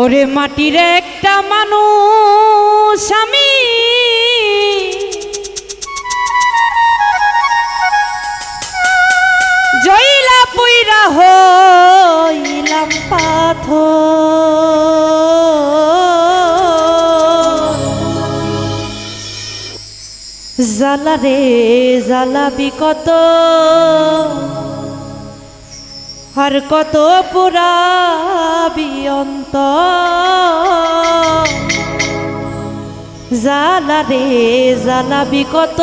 ওরে মাটির একটা মানুষ আমি। জইলা পুইরা হইলাম পাথর। জ্বালা রে জ্বালাবি কত? আর কত পুরাবি অন্ত জ্বালা রে জ্বালাবি কত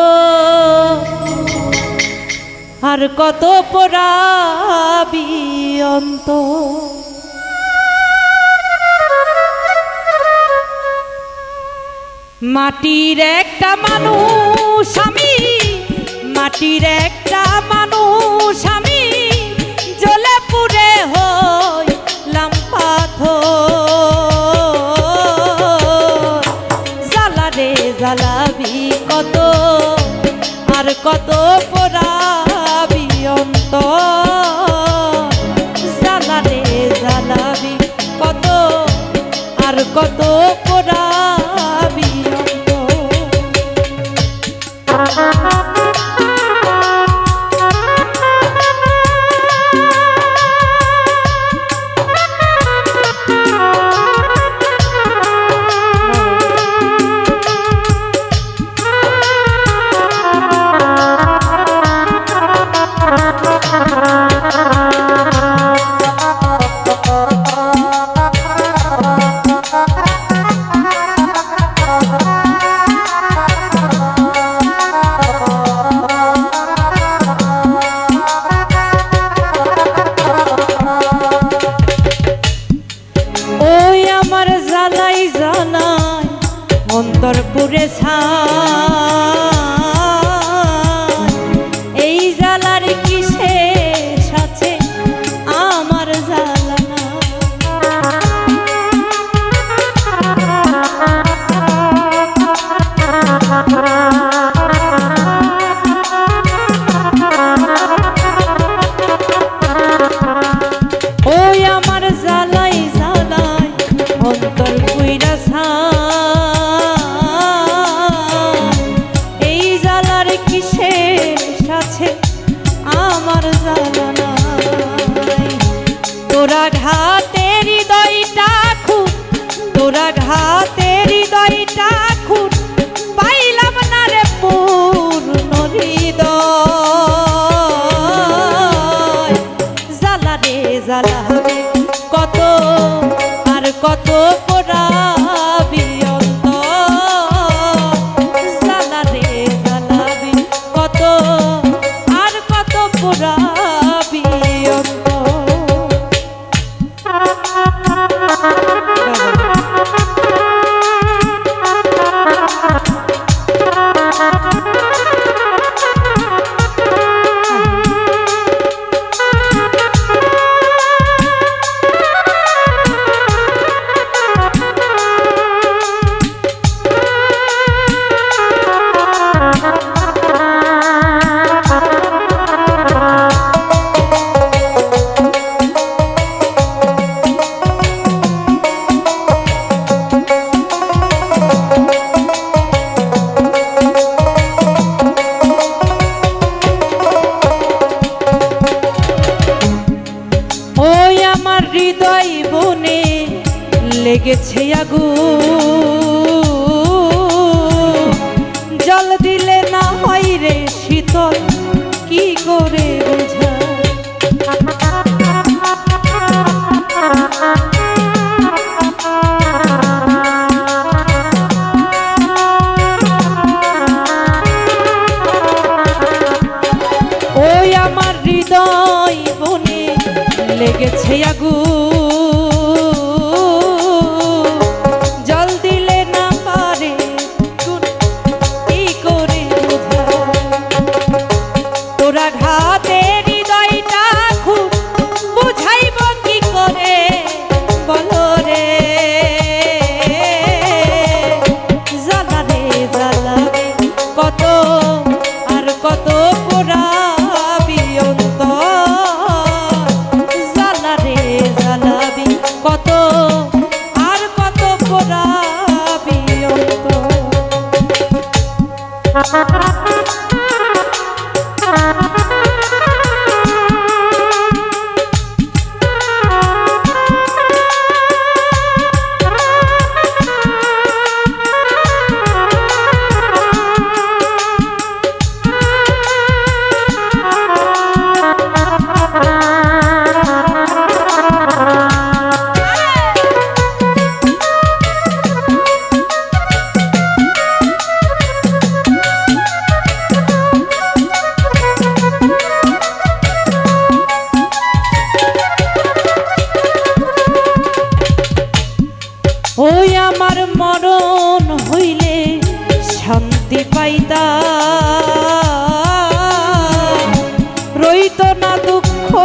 আর কত পুরাবি অন্ত মাটির একটা মানুষ আমি, মাটির একটা মানুষ আমার জানা তোরা ঘাতে হৃদয়টা খুব তোরা ঘাতে হৃদয় বনে লেগেছে আগু। জল দিলে না হয় রে শীতল কি করে জোড়া ঘাতে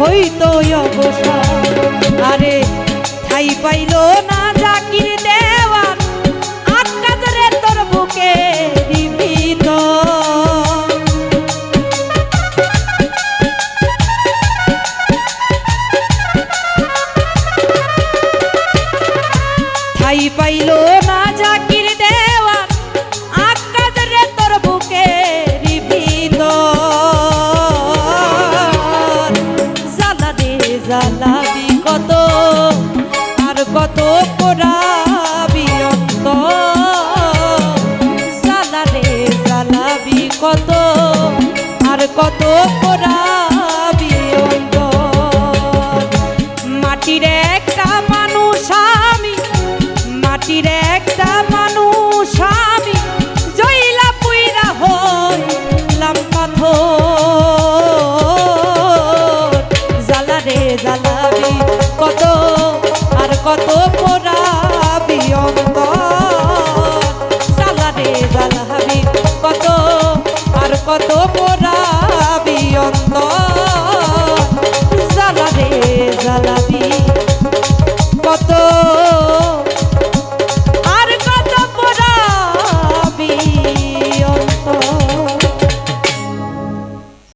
হইত অবসর আরে ঠাই পাইল না। কত আর কত পোড়া